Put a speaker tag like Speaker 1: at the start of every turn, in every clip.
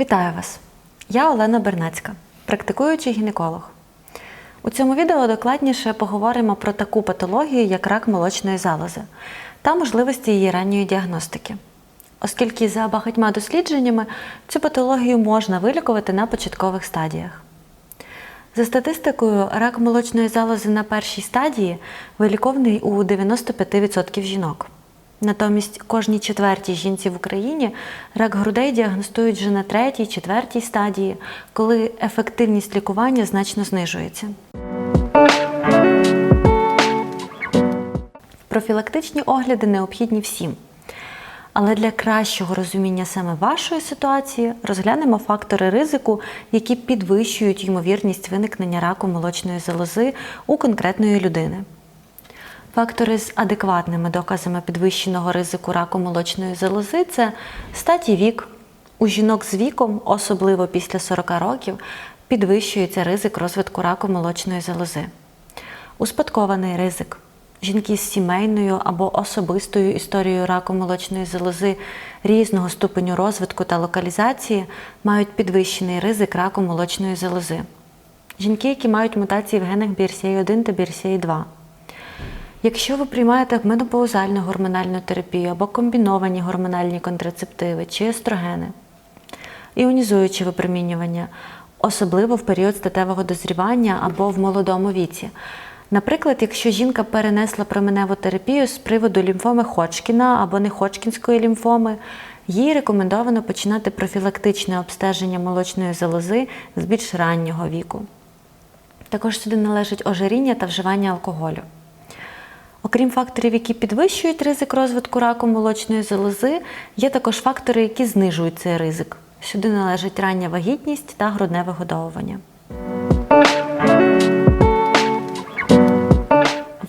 Speaker 1: Вітаю вас! Я Олена Бернацька, практикуючий гінеколог. У цьому відео докладніше поговоримо про таку патологію, як рак молочної залози та можливості її ранньої діагностики. Оскільки за багатьма дослідженнями цю патологію можна вилікувати на початкових стадіях. За статистикою, рак молочної залози на першій стадії вилікований у 95% жінок. Натомість кожній четвертій жінці в Україні рак грудей діагностують вже на третій, четвертій стадії, коли ефективність лікування значно знижується. Профілактичні огляди необхідні всім. Але для кращого розуміння саме вашої ситуації розглянемо фактори ризику, які підвищують ймовірність виникнення раку молочної залози у конкретної людини. Фактори з адекватними доказами підвищеного ризику раку молочної залози це стать і вік. У жінок з віком, особливо після 40 років, підвищується ризик розвитку раку молочної залози. Успадкований ризик. Жінки з сімейною або особистою історією раку молочної залози різного ступеню розвитку та локалізації мають підвищений ризик раку молочної залози. Жінки, які мають мутації в генах BRCA1 та BRCA2. Якщо ви приймаєте менопаузальну гормональну терапію або комбіновані гормональні контрацептиви чи естрогени, іонізуюче випромінювання, особливо в період статевого дозрівання або в молодому віці. Наприклад, якщо жінка перенесла променеву терапію з приводу лімфоми Ходжкіна або неходжкінської лімфоми, їй рекомендовано починати профілактичне обстеження молочної залози з більш раннього віку. Також сюди належить ожиріння та вживання алкоголю. Окрім факторів, які підвищують ризик розвитку раку молочної залози, є також фактори, які знижують цей ризик. Сюди належить рання вагітність та грудне вигодовування.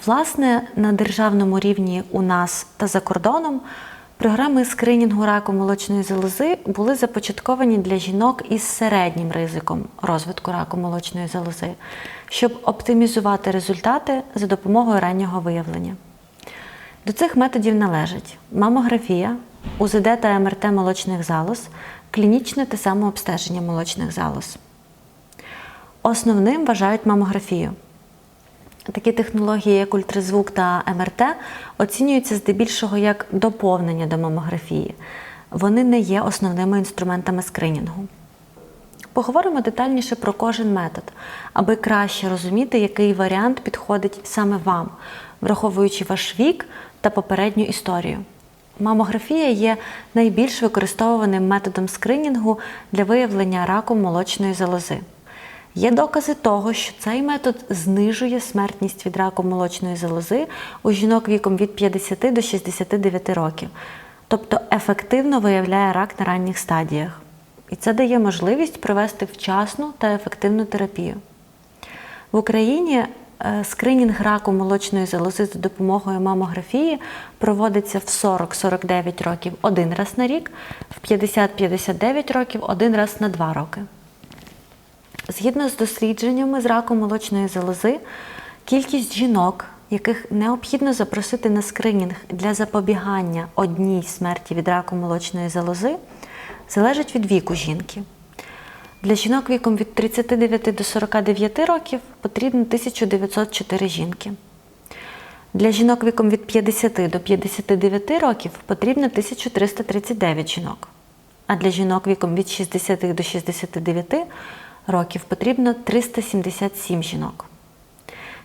Speaker 1: Власне, на державному рівні у нас та за кордоном програми скринінгу раку молочної залози були започатковані для жінок із середнім ризиком розвитку раку молочної залози, щоб оптимізувати результати за допомогою раннього виявлення. До цих методів належать мамографія, УЗД та МРТ молочних залоз, клінічне та самообстеження молочних залоз. Основним вважають мамографію. Такі технології, як ультразвук та МРТ, оцінюються здебільшого як доповнення до мамографії. Вони не є основними інструментами скринінгу. Поговоримо детальніше про кожен метод, аби краще розуміти, який варіант підходить саме вам, враховуючи ваш вік та попередню історію. Мамографія є найбільш використовуваним методом скринінгу для виявлення раку молочної залози. Є докази того, що цей метод знижує смертність від раку молочної залози у жінок віком від 50 до 69 років, тобто ефективно виявляє рак на ранніх стадіях. І це дає можливість провести вчасну та ефективну терапію. В Україні е, скринінг раку молочної залози за допомогою мамографії проводиться в 40-49 років один раз на рік, в 50-59 років один раз на два роки. Згідно з дослідженнями з раком молочної залози, кількість жінок, яких необхідно запросити на скринінг для запобігання одній смерті від раку молочної залози, залежить від віку жінки. Для жінок віком від 39 до 49 років потрібно 1904 жінки. Для жінок віком від 50 до 59 років потрібно 1339 жінок. А для жінок віком від 60 до 69 років потрібно 377 жінок.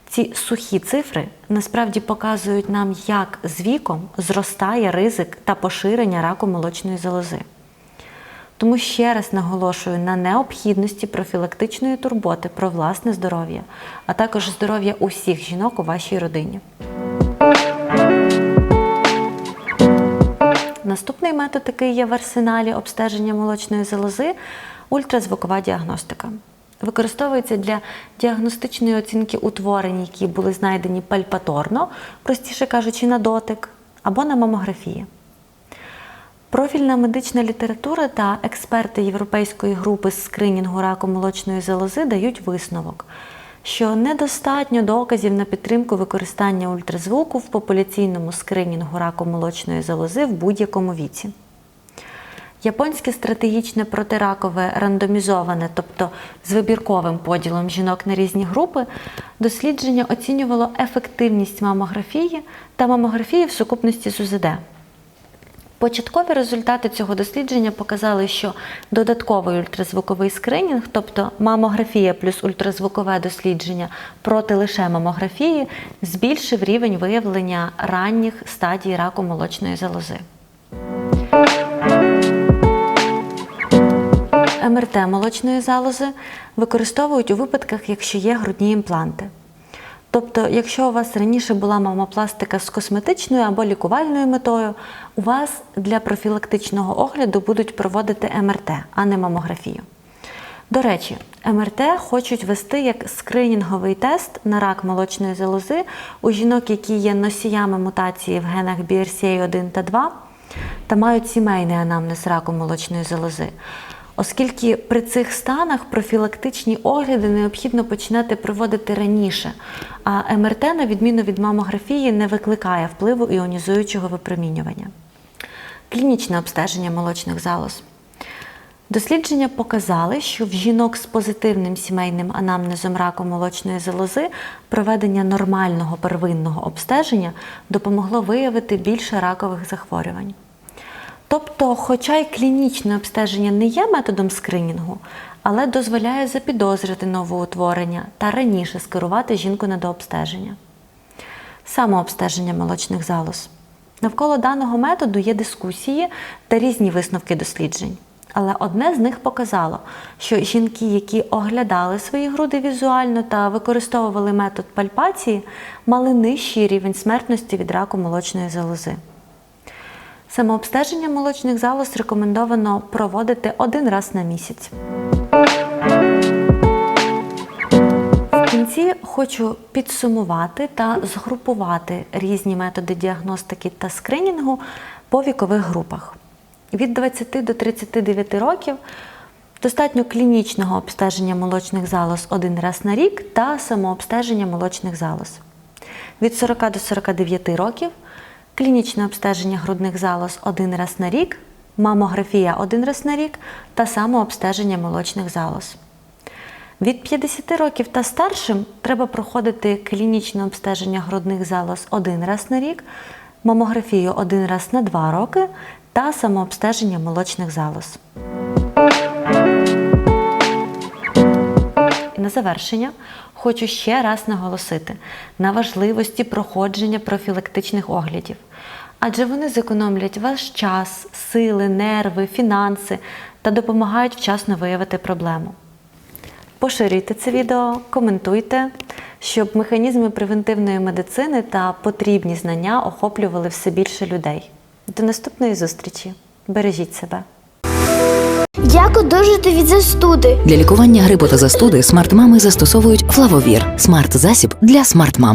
Speaker 1: Ці сухі цифри насправді показують нам, як з віком зростає ризик та поширення раку молочної залози. Тому ще раз наголошую на необхідності профілактичної турботи про власне здоров'я, а також здоров'я усіх жінок у вашій родині. Наступний метод, який є в арсеналі обстеження молочної залози ультразвукова діагностика. Використовується для діагностичної оцінки утворень, які були знайдені пальпаторно, простіше кажучи, на дотик, або на мамографії. Профільна медична література та експерти Європейської групи з скринінгу раку молочної залози дають висновок, що недостатньо доказів на підтримку використання ультразвуку в популяційному скринінгу раку молочної залози в будь-якому віці. Японське стратегічне протиракове рандомізоване, тобто з вибірковим поділом жінок на різні групи, дослідження оцінювало ефективність мамографії та мамографії в сукупності з УЗД. Початкові результати цього дослідження показали, що додатковий ультразвуковий скринінг, тобто мамографія плюс ультразвукове дослідження проти лише мамографії, збільшив рівень виявлення ранніх стадій раку молочної залози. МРТ молочної залози використовують у випадках, якщо є грудні імпланти. Тобто, якщо у вас раніше була мамопластика з косметичною або лікувальною метою, у вас для профілактичного огляду будуть проводити МРТ, а не мамографію. До речі, МРТ хочуть вести як скринінговий тест на рак молочної залози у жінок, які є носіями мутації в генах BRCA1 та 2 та мають сімейний анамнез раку молочної залози. Оскільки при цих станах профілактичні огляди необхідно починати проводити раніше, а МРТ, на відміну від мамографії, не викликає впливу іонізуючого випромінювання. Клінічне обстеження молочних залоз. Дослідження показали, що в жінок з позитивним сімейним анамнезом раку молочної залози проведення нормального первинного обстеження допомогло виявити більше ракових захворювань. Тобто, хоча й клінічне обстеження не є методом скринінгу, але дозволяє запідозрити новоутворення та раніше скерувати жінку на дообстеження. Самообстеження молочних залоз. Навколо даного методу є дискусії та різні висновки досліджень. Але одне з них показало, що жінки, які оглядали свої груди візуально та використовували метод пальпації, мали нижчий рівень смертності від раку молочної залози. Самообстеження молочних залоз рекомендовано проводити один раз на місяць. В кінці хочу підсумувати та згрупувати різні методи діагностики та скринінгу по вікових групах. Від 20 до 39 років достатньо клінічного обстеження молочних залоз один раз на рік та самообстеження молочних залоз. Від 40 до 49 років клінічне обстеження грудних залоз один раз на рік, мамографія один раз на рік та самообстеження молочних залоз. Від 50 років та старшим треба проходити клінічне обстеження грудних залоз один раз на рік, мамографію один раз на два роки та самообстеження молочних залоз. І на завершення хочу ще раз наголосити на важливості проходження профілактичних оглядів, адже вони зекономлять ваш час, сили, нерви, фінанси та допомагають вчасно виявити проблему. Поширюйте це відео, коментуйте, щоб механізми превентивної медицини та потрібні знання охоплювали все більше людей. До наступної зустрічі. Бережіть себе.
Speaker 2: Як одужати від застуди?
Speaker 3: Для лікування грипу та застуди смарт-мами застосовують флавовір смарт-засіб для смарт-мам.